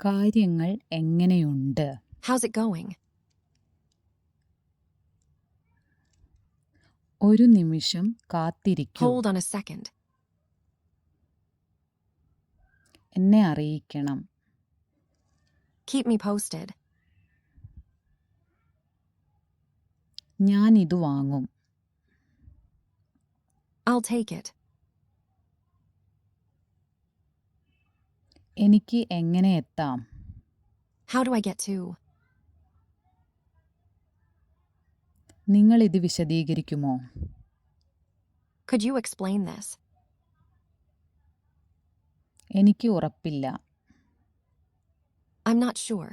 കാര്യങ്ങൾ എങ്ങനെയുണ്ട് How's it going? ഒരു നിമിഷം കാത്തിരിക്കൂ Hold on a second. എന്നെ അറിയിക്കണം Keep me posted. ഞാൻ ഇത് വാങ്ങും I'll take it. എനിക്ക് എങ്ങനെ എത്താം how do I get to? നിങ്ങൾ ഇത് വിശദീകരിക്കുമോ Could you explain this? എനിക്ക് ഉറപ്പില്ല ഐ I'm നോട്ട് sure.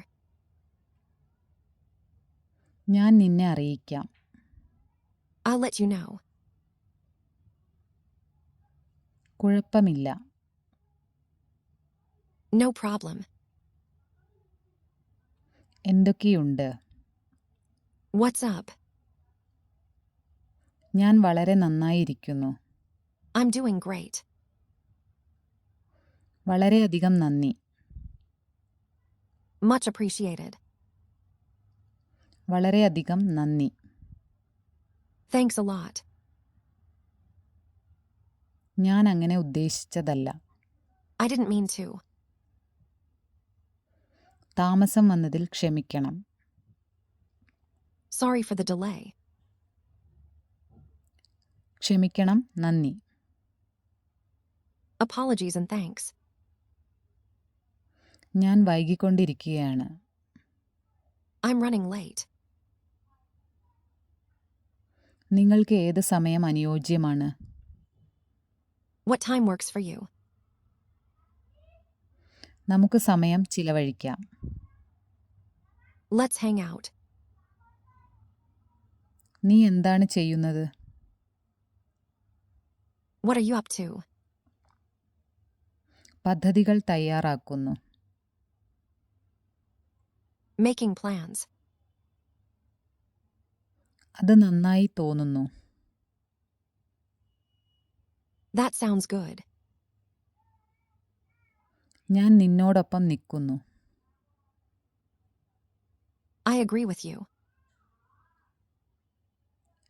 ഞാൻ നിന്നെ അറിയിക്കാം I'll ലെറ്റ് യു know. കുഴപ്പമില്ല No problem. എന്തൊക്കെയുണ്ട് What's up? ഞാൻ വളരെ നന്നായിരിക്കുന്നു I'm doing great. വളരെയധികം നന്ദി Much appreciated. വളരെയധികം നന്ദി Thanks a lot. ഞാൻ അങ്ങനെ ഉദ്ദേശിച്ചതല്ല I didn't mean to. താമസം വന്നതിൽ ക്ഷമിക്കണം Sorry for the delay. ക്ഷമിക്കണം നന്ദി Apologies and thanks. ഞാൻ വൈകിക്കൊണ്ടിരിക്കുകയാണ് I'm running late. നിങ്ങൾക്ക് ഏത് സമയം അനുയോജ്യമാണ് What time works for you? നമുക്ക് സമയം ചിലവഴിക്കാം Let's hang out. നീ എന്താണ് ചെയ്യുന്നത് What are you up to? പദ്ധതികൾ തയ്യാറാക്കുന്നു Making plans. അത് നന്നായി തോന്നുന്നു That sounds good. ഞാൻ നിന്നോടൊപ്പം നിൽക്കുന്നു I agree with you.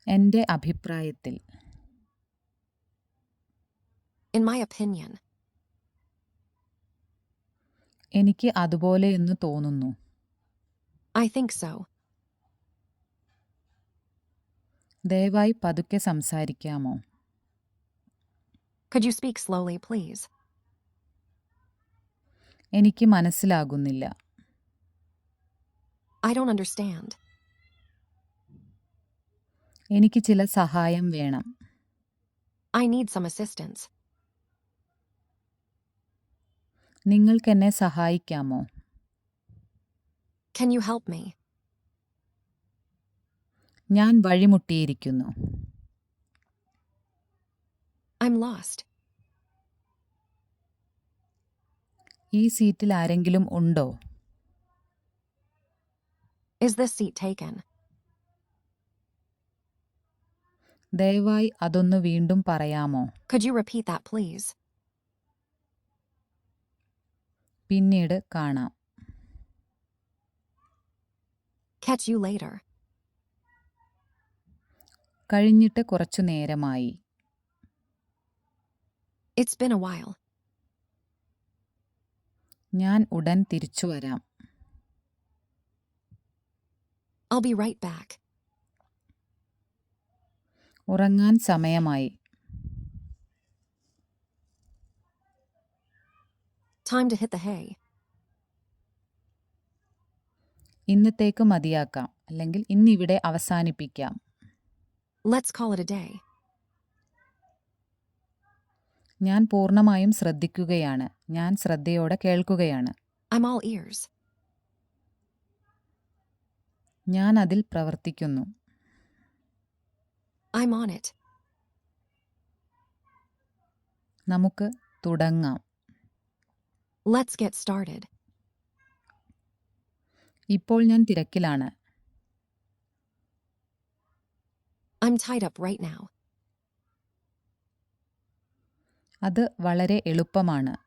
എൻ്റെ അഭിപ്രായത്തിൽ In my opinion, എനിക്ക് അതുപോലെ എന്ന് തോന്നുന്നു I think so. ദയവായി പതുക്കെ സംസാരിക്കാമോ Could you speak slowly, please? എനിക്ക് മനസ്സിലാകുന്നില്ല I don't understand. എനിക്ക് ചില സഹായം വേണം I need some assistance. നിങ്ങൾക്കെന്നെ സഹായിക്കാമോ Can you help me? ഞാൻ വഴിമുട്ടിയിരിക്കുന്നു I'm lost. ഈ സീറ്റിൽ ആരെങ്കിലും ഉണ്ടോ Is this seat taken? ദയവായി അതൊന്ന് വീണ്ടും പറയാമോ Could you repeat that, please? പിന്നീട് കാണാം Catch you later. കഴിഞ്ഞിട്ട് കുറച്ചു നേരമായി It's been a while. ഞാൻ ഉടൻ തിരിച്ചു വരാം I'll be right back. ഉറങ്ങാൻ സമയമായി Time to hit the hay. ഇന്നത്തേക്ക് മതിയാക്കാം അല്ലെങ്കിൽ ഇന്നിവിടെ അവസാനിപ്പിക്കാം Let's call it a day. ഞാൻ പൂർണമായും ശ്രദ്ധിക്കുകയാണ് ഞാൻ ശ്രദ്ധയോടെ കേൾക്കുകയാണ് I'm all ears. ഞാൻ അതിൽ പ്രവർത്തിക്കുന്നു നമുക്ക് തുടങ്ങാം. ഇപ്പോൾ ഞാൻ തിരക്കിലാണ്. അത് വളരെ എളുപ്പമാണ്.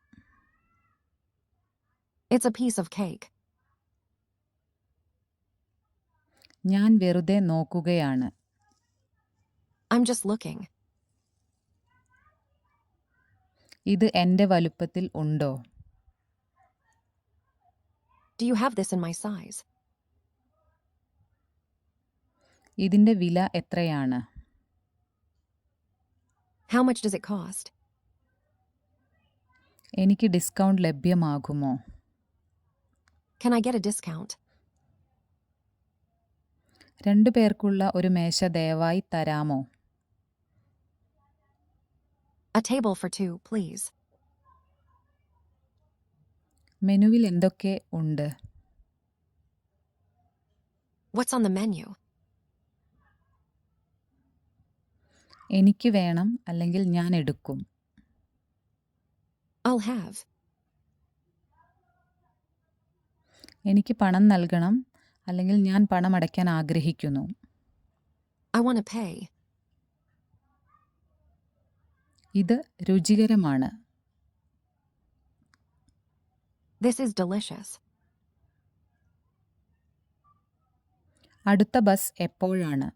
It's a piece of cake ഞാൻ വെറുതെ നോക്കുകയാണ് I'm just looking. ഇത് എന്റെ വലുപ്പത്തിൽ ഉണ്ടോ Do you have this in my size? ഇതിന്റെ വില എത്രയാണ് How much does it cost? എനിക്ക് ഡിസ്കൗണ്ട് ലഭ്യമാകുമോ Can I get a discount? രണ്ടു പേർക്കുള്ള ഒരു മേശ ദയവായി തരാമോ A table for two, please. മെനുവിൽ എന്തൊക്കെ ഉണ്ട് What's on the menu? എനിക്ക് വേണം അല്ലെങ്കിൽ ഞാൻ എടുക്കും I'll have. എനിക്ക് പണം നൽകണം അല്ലെങ്കിൽ ഞാൻ പണം അടയ്ക്കാൻ ആഗ്രഹിക്കുന്നു I want to pay. ഇത് രുചികരമാണ് This is delicious. അടുത്ത ബസ് എപ്പോഴാണ്